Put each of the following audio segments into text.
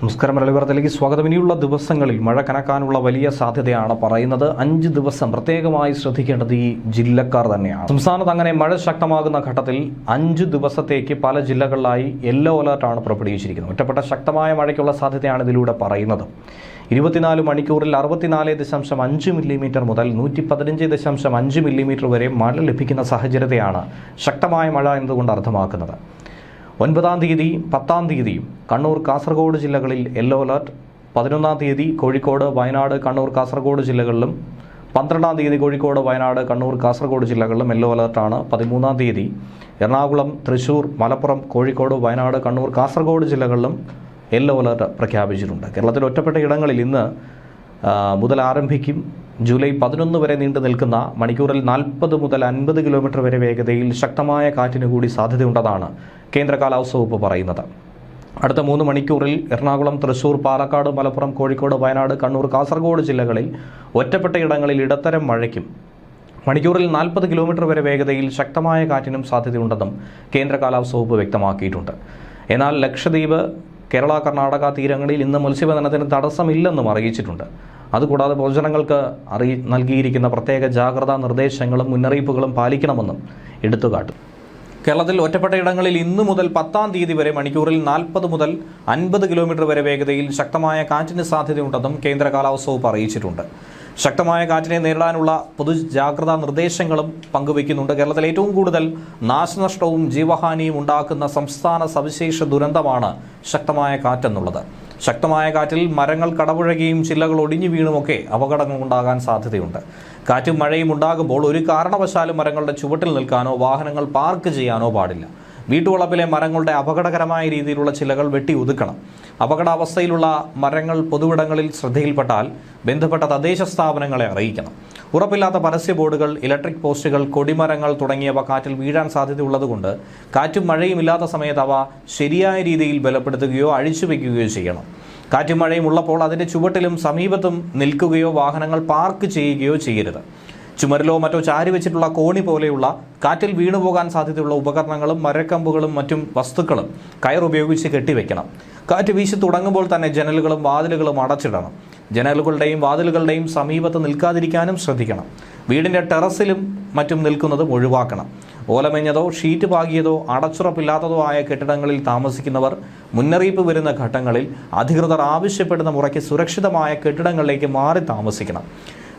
നമസ്കാരം മലയാളത്തിലേക്ക് സ്വാഗതം. ഇനിയുള്ള ദിവസങ്ങളിൽ മഴ കനക്കാനുള്ള വലിയ സാധ്യതയാണ് പറയുന്നത്. അഞ്ച് ദിവസം പ്രത്യേകമായി ശ്രദ്ധിക്കേണ്ടത് ഈ ജില്ലക്കാർ തന്നെയാണ്. സംസ്ഥാനത്ത് അങ്ങനെ മഴ ശക്തമാകുന്ന ഘട്ടത്തിൽ അഞ്ച് ദിവസത്തേക്ക് പല ജില്ലകളിലായി യെല്ലോ അലർട്ടാണ് പുറപ്പെടുവിച്ചിരിക്കുന്നത്. ഒറ്റപ്പെട്ട ശക്തമായ മഴയ്ക്കുള്ള സാധ്യതയാണ് ഇതിലൂടെ പറയുന്നത്. ഇരുപത്തിനാല് മണിക്കൂറിൽ അറുപത്തിനാല് ദശാംശം അഞ്ച് മില്ലിമീറ്റർ മുതൽ നൂറ്റി പതിനഞ്ച് ദശാംശം അഞ്ച് മില്ലിമീറ്റർ വരെ മഴ ലഭിക്കുന്ന സാഹചര്യത്തെയാണ് ശക്തമായ മഴ എന്നതുകൊണ്ട് അർത്ഥമാക്കുന്നത്. ഒൻപതാം തീയതി പത്താം തീയതിയും കണ്ണൂർ കാസർഗോഡ് ജില്ലകളിൽ യെല്ലോ അലർട്ട്. പതിനൊന്നാം തീയതി കോഴിക്കോട് വയനാട് കണ്ണൂർ കാസർഗോഡ് ജില്ലകളിലും. പന്ത്രണ്ടാം തീയതി കോഴിക്കോട് വയനാട് കണ്ണൂർ കാസർഗോഡ് ജില്ലകളിലും യെല്ലോ അലർട്ടാണ് പതിമൂന്നാം തീയതി എറണാകുളം തൃശൂർ മലപ്പുറം കോഴിക്കോട് വയനാട് കണ്ണൂർ കാസർഗോഡ് ജില്ലകളിലും യെല്ലോ അലർട്ട് പ്രഖ്യാപിച്ചിട്ടുണ്ട്. കേരളത്തിൽ ഒറ്റപ്പെട്ട ഇടങ്ങളിൽ ഇന്ന് മുതൽ ആരംഭിക്കും ജൂലൈ പതിനൊന്ന് വരെ നീണ്ടു നിൽക്കുന്ന മണിക്കൂറിൽ നാൽപ്പത് മുതൽ അൻപത് കിലോമീറ്റർ വരെ വേഗതയിൽ ശക്തമായ കാറ്റിന് കൂടി സാധ്യതയുണ്ടെന്നാണ് കേന്ദ്ര കാലാവസ്ഥ വകുപ്പ് പറയുന്നത്. അടുത്ത മൂന്ന് മണിക്കൂറിൽ എറണാകുളം തൃശൂർ പാലക്കാട് മലപ്പുറം കോഴിക്കോട് വയനാട് കണ്ണൂർ കാസർഗോഡ് ജില്ലകളിൽ ഒറ്റപ്പെട്ട ഇടങ്ങളിൽ ഇടത്തരം മഴയ്ക്കും. മണിക്കൂറിൽ നാൽപ്പത് കിലോമീറ്റർ വരെ വേഗതയിൽ ശക്തമായ കാറ്റിനും സാധ്യതയുണ്ടെന്നും കേന്ദ്ര കാലാവസ്ഥ വകുപ്പ് വ്യക്തമാക്കിയിട്ടുണ്ട്. എന്നാൽ ലക്ഷദ്വീപ് കേരള കർണാടക തീരങ്ങളിൽ ഇന്ന് മത്സ്യബന്ധനത്തിന് തടസ്സമില്ലെന്നും അറിയിച്ചിട്ടുണ്ട്. അതുകൂടാതെ പൊതുജനങ്ങൾക്ക് അറിയി നൽകിയിരിക്കുന്ന പ്രത്യേക ജാഗ്രതാ നിർദ്ദേശങ്ങളും മുന്നറിയിപ്പുകളും പാലിക്കണമെന്നും എടുത്തുകാട്ടും. കേരളത്തിൽ ഒറ്റപ്പെട്ട ഇടങ്ങളിൽ ഇന്നു മുതൽ പത്താം തീയതി വരെ മണിക്കൂറിൽ നാൽപ്പത് മുതൽ അൻപത് കിലോമീറ്റർ വരെ വേഗതയിൽ ശക്തമായ കാറ്റിന് സാധ്യതയുണ്ടെന്നും കേന്ദ്ര കാലാവസ്ഥ വകുപ്പ് അറിയിച്ചിട്ടുണ്ട്. ശക്തമായ കാറ്റിനെ നേരിടാനുള്ള പൊതു ജാഗ്രതാ നിർദ്ദേശങ്ങളും പങ്കുവയ്ക്കുന്നുണ്ട്. കേരളത്തിൽ ഏറ്റവും കൂടുതൽ നാശനഷ്ടവും ജീവഹാനിയും ഉണ്ടാക്കുന്ന സംസ്ഥാന സവിശേഷ ദുരന്തമാണ് ശക്തമായ കാറ്റെന്നുള്ളത്. ശക്തമായ കാറ്റിൽ മരങ്ങൾ കടപുഴകിയും ചില്ലകൾ ഒടിഞ്ഞു വീണുമൊക്കെ അപകടങ്ങൾ ഉണ്ടാകാൻ സാധ്യതയുണ്ട്. കാറ്റും മഴയും ഉണ്ടാകുമ്പോൾ ഒരു കാരണവശാലും മരങ്ങളുടെ ചുവട്ടിൽ നിൽക്കാനോ വാഹനങ്ങൾ പാർക്ക് ചെയ്യാനോ പാടില്ല. വീട്ടുവളപ്പിലെ മരങ്ങളുടെ അപകടകരമായ രീതിയിലുള്ള ചിലകൾ വെട്ടി ഒതുക്കണം. അപകടാവസ്ഥയിലുള്ള മരങ്ങൾ പൊതുവിടങ്ങളിൽ ശ്രദ്ധയിൽപ്പെട്ടാൽ ബന്ധപ്പെട്ട തദ്ദേശ സ്ഥാപനങ്ങളെ അറിയിക്കണം. ഉറപ്പില്ലാത്ത പരസ്യ ബോർഡുകൾ ഇലക്ട്രിക് പോസ്റ്റുകൾ കൊടിമരങ്ങൾ തുടങ്ങിയവ കാറ്റിൽ വീഴാൻ സാധ്യതയുള്ളതുകൊണ്ട് കാറ്റും മഴയും ഇല്ലാത്ത സമയത്ത് അവ ശരിയായ രീതിയിൽ ബലപ്പെടുത്തുകയോ അഴിച്ചുവെക്കുകയോ ചെയ്യണം. കാറ്റും മഴയും ഉള്ളപ്പോൾ അതിന്റെ ചുവട്ടിലും സമീപത്തും നിൽക്കുകയോ വാഹനങ്ങൾ പാർക്ക് ചെയ്യുകയോ ചെയ്യരുത്. ചുമരിലോ മറ്റോ ചാരി വെച്ചിട്ടുള്ള കോണി പോലെയുള്ള കാറ്റിൽ വീണുപോകാൻ സാധ്യതയുള്ള ഉപകരണങ്ങളും മരക്കമ്പുകളും മറ്റും വസ്തുക്കളും കയർ ഉപയോഗിച്ച് കെട്ടിവെക്കണം. കാറ്റ് വീശി തുടങ്ങുമ്പോൾ തന്നെ ജനലുകളും വാതിലുകളും അടച്ചിടണം. ജനലുകളുടെയും വാതിലുകളുടെയും സമീപത്ത് നിൽക്കാതിരിക്കാനും ശ്രദ്ധിക്കണം. വീടിന്റെ ടെറസിലും മറ്റും നിൽക്കുന്നത് ഒഴിവാക്കണം. ഓലമെഞ്ഞതോ ഷീറ്റ് പാകിയതോ അടച്ചുറപ്പില്ലാത്തതോ ആയ കെട്ടിടങ്ങളിൽ താമസിക്കുന്നവർ മുന്നറിയിപ്പ് വരുന്ന ഘട്ടങ്ങളിൽ അധികൃതർ ആവശ്യപ്പെടുന്ന മുറയ്ക്ക് സുരക്ഷിതമായ കെട്ടിടങ്ങളിലേക്ക് മാറി താമസിക്കണം.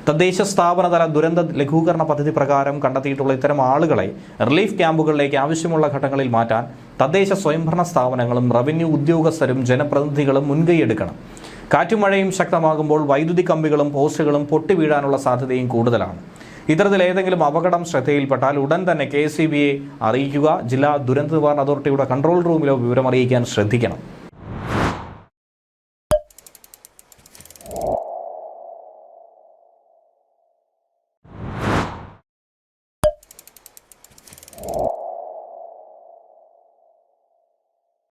തദ്ദേശ സ്ഥാപനതല ദുരന്ത ലഘൂകരണ പദ്ധതി പ്രകാരം കണ്ടെത്തിയിട്ടുള്ള ഇത്തരം ആളുകളെ റിലീഫ് ക്യാമ്പുകളിലേക്ക് ആവശ്യമുള്ള ഘട്ടങ്ങളിൽ മാറ്റാൻ തദ്ദേശ സ്വയംഭരണ സ്ഥാപനങ്ങളും റവന്യൂ ഉദ്യോഗസ്ഥരും ജനപ്രതിനിധികളും മുൻകൈയെടുക്കണം. കാറ്റും മഴയും ശക്തമാകുമ്പോൾ വൈദ്യുതി കമ്പികളും പോസ്റ്റുകളും പൊട്ടിവീഴാനുള്ള സാധ്യതയും കൂടുതലാണ്. ഇത്തരത്തിൽ ഏതെങ്കിലും അപകടം ശ്രദ്ധയിൽപ്പെട്ടാൽ ഉടൻ തന്നെ കെ അറിയിക്കുക ജില്ലാ ദുരന്ത നിവാരണ അതോറിറ്റിയുടെ കൺട്രോൾ റൂമിലോ വിവരം അറിയിക്കാൻ ശ്രദ്ധിക്കണം.